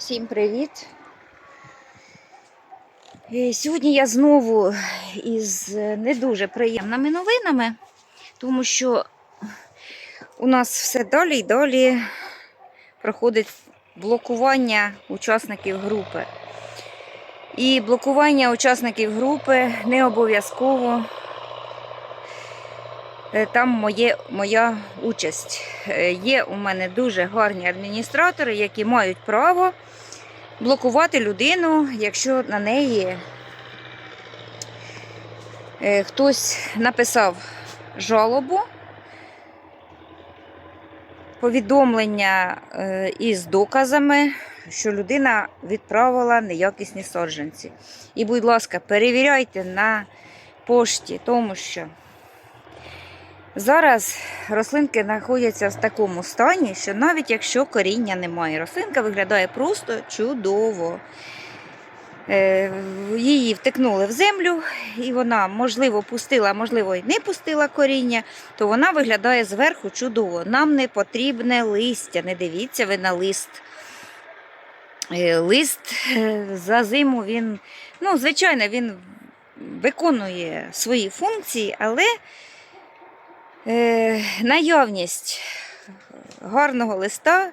Всім привіт! Е, Сьогодні я знову із не дуже приємними новинами, тому що у нас все далі і далі проходить блокування учасників групи. І блокування учасників групи не обов'язково там моє, моя участь. Е, Є у мене дуже гарні адміністратори, які мають право блокувати людину, якщо на неї е, хтось написав жалобу, повідомлення е, із доказами, що людина відправила неякісні саджанці. І, будь ласка, перевіряйте на пошті, тому що зараз рослинки знаходяться в такому стані, що навіть якщо коріння немає, рослинка виглядає просто чудово. Е, Її втикнули в землю, і вона, можливо, пустила, можливо, і не пустила коріння, то вона виглядає зверху чудово. Нам не потрібне листя. Не дивіться ви на лист. Е, Лист е, за зиму він, ну, звичайно, він виконує свої функції, але е, наявність гарного листа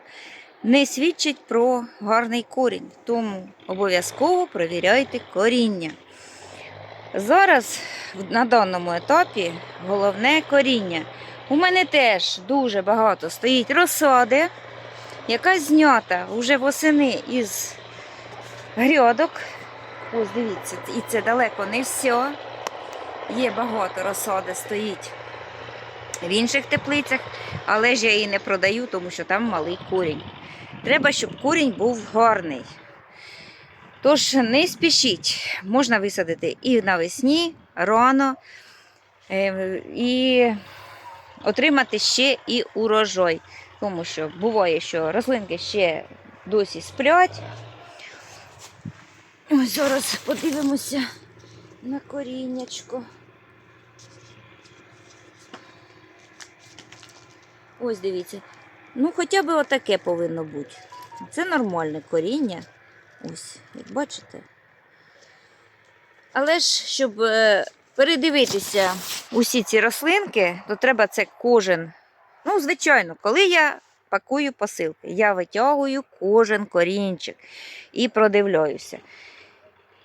не свідчить про гарний корінь. Тому обов'язково перевіряйте коріння. Зараз на даному етапі головне коріння. У мене теж дуже багато стоїть розсади, яка знята вже восени із грядок. Ось дивіться, і це далеко не все. Є багато розсади стоїть в інших теплицях, але ж я її не продаю, тому що там малий корінь. Треба, щоб корінь був гарний. Тож не спішіть, можна висадити і навесні, рано, е, і отримати ще і урожай. Тому що буває, що рослинки ще досі сплять. Ось зараз подивимося на коріннячко. Ось дивіться. Ну, хоча б отаке повинно бути. Це нормальне коріння. Ось, як бачите. Але ж, щоб е, передивитися усі ці рослинки, то треба це кожен. Ну, звичайно, коли я пакую посилки, я витягую кожен корінчик і продивляюся.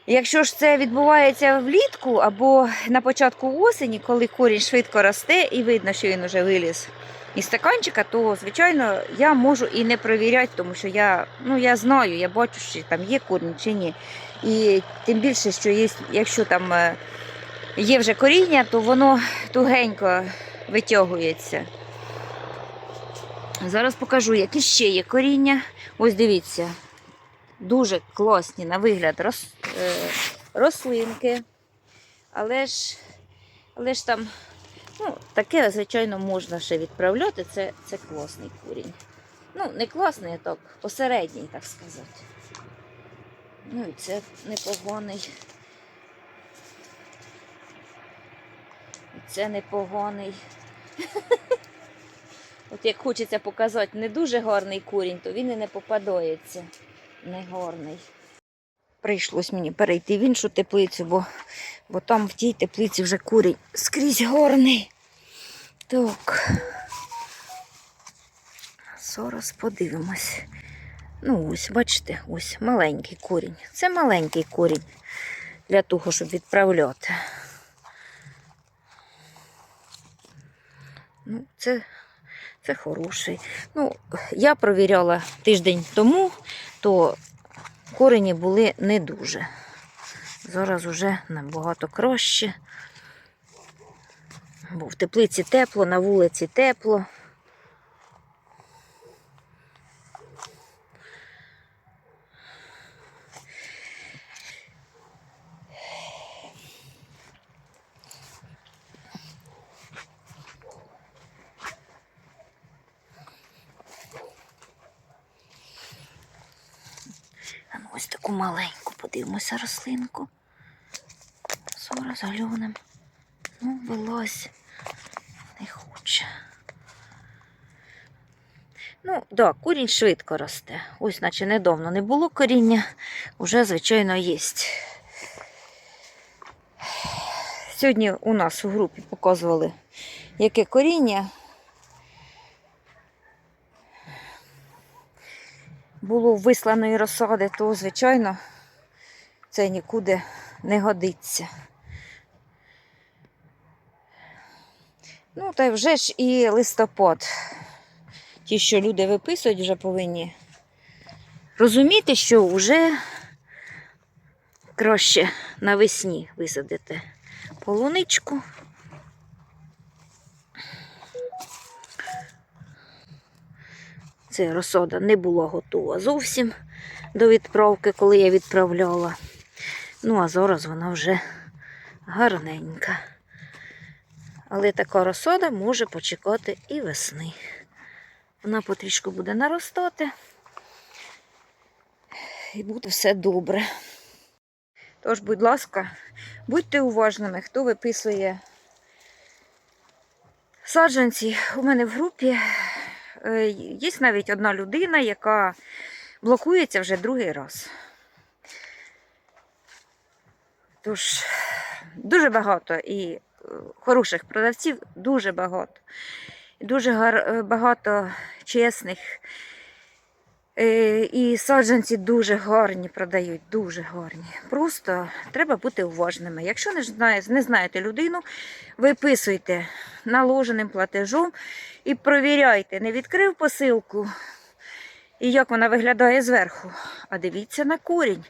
Якщо ж це відбувається влітку або на початку осені, коли корінь швидко росте і видно, що він вже виліз із стаканчика, то, звичайно, я можу і не перевіряти, тому що я, ну, я знаю, я бачу, що там є корінь чи ні. І тим більше, що є, якщо там е, є вже коріння, то воно тугенько витягується. Зараз покажу, які ще є коріння. Ось дивіться, дуже класні на вигляд рос, е, рослинки. Але ж, але ж там Ну, таке, звичайно, можна ще відправляти. Це, це класний курінь. Ну, не класний, а так, посередній, так сказати. Ну і це непоганий. Це непоганий. От як хочеться показати не дуже гарний курінь, то він і не попадається. Не гарний. Прийшлось мені перейти в іншу теплицю, бо, бо там в тій теплиці вже курінь скрізь горний. Так. Зараз подивимось. Ну, ось, бачите, ось маленький корінь. Це маленький корінь для того, щоб відправляти. Ну, це, це хороший. Ну, я провіряла тиждень тому, то корені були не дуже. Зараз уже набагато краще. Бо в теплиці тепло, на вулиці тепло. Ну, ось таку маленьку подивимося рослинку. Зараз глянемо. Ну, вилазь. Не. Ну, да, курінь швидко росте. Ось, наче недавно не було коріння, вже, звичайно, є. Сьогодні у нас у групі показували, яке коріння. Було висланої розсади, то, звичайно, це нікуди не годиться. Ну, та вже ж і листопад. Ті, що люди виписують, вже повинні розуміти, що вже краще навесні висадити полуничку. Це розсада не була готова зовсім до відправки, коли я відправляла. Ну, а зараз вона вже гарненька. Але така розсада може почекати і весни. Вона потрішку буде наростати. І буде все добре. Тож, будь ласка, будьте уважними, хто виписує саджанці. У мене в групі е, є навіть одна людина, яка блокується вже другий раз. Тож, дуже багато і хороших продавців, дуже багато. Дуже е, багато чесних. Е, І саджанці дуже гарні продають, дуже гарні. Просто треба бути уважними. Якщо не, знає, не знаєте людину, виписуйте наложеним платежом і провіряйте, не відкрив посилку. І як вона виглядає зверху. А дивіться на корінь.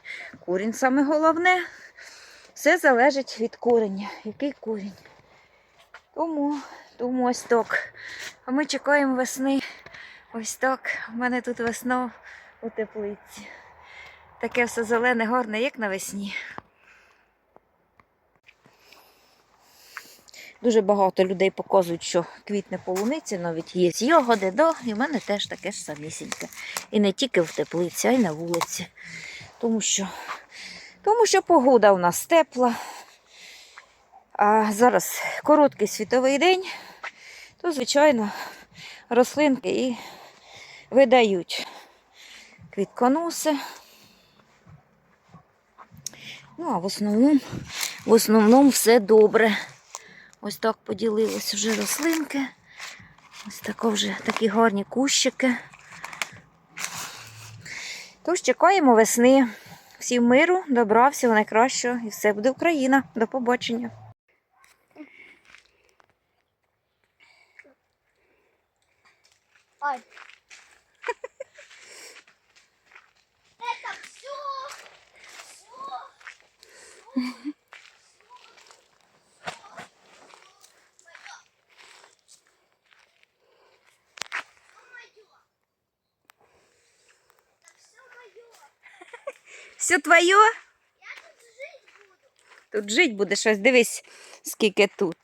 Корінь саме головне. Все залежить від кореня. Який корінь. Тому, тому ось так. А ми чекаємо весни. Ось так. У мене тут весна у теплиці. Таке все зелене, гарне, як навесні. Дуже багато людей показують, що квітне полуниці, навіть є ягоди, да, і в мене теж таке ж самісіньке. І не тільки в теплиці, а й на вулиці. Тому що, тому що погода у нас тепла. А зараз короткий світовий день, то, звичайно, рослинки і видають квітконоси. Ну, а в основному, в основному все добре. Ось так поділились вже рослинки. Ось тако вже такі гарні кущики. Тож чекаємо весни. Всім миру, добра, всього найкращого і все буде Україна. До побачення. Ай. Это все. Все твоє? Тут жити будеш, ось дивись, скільки тут.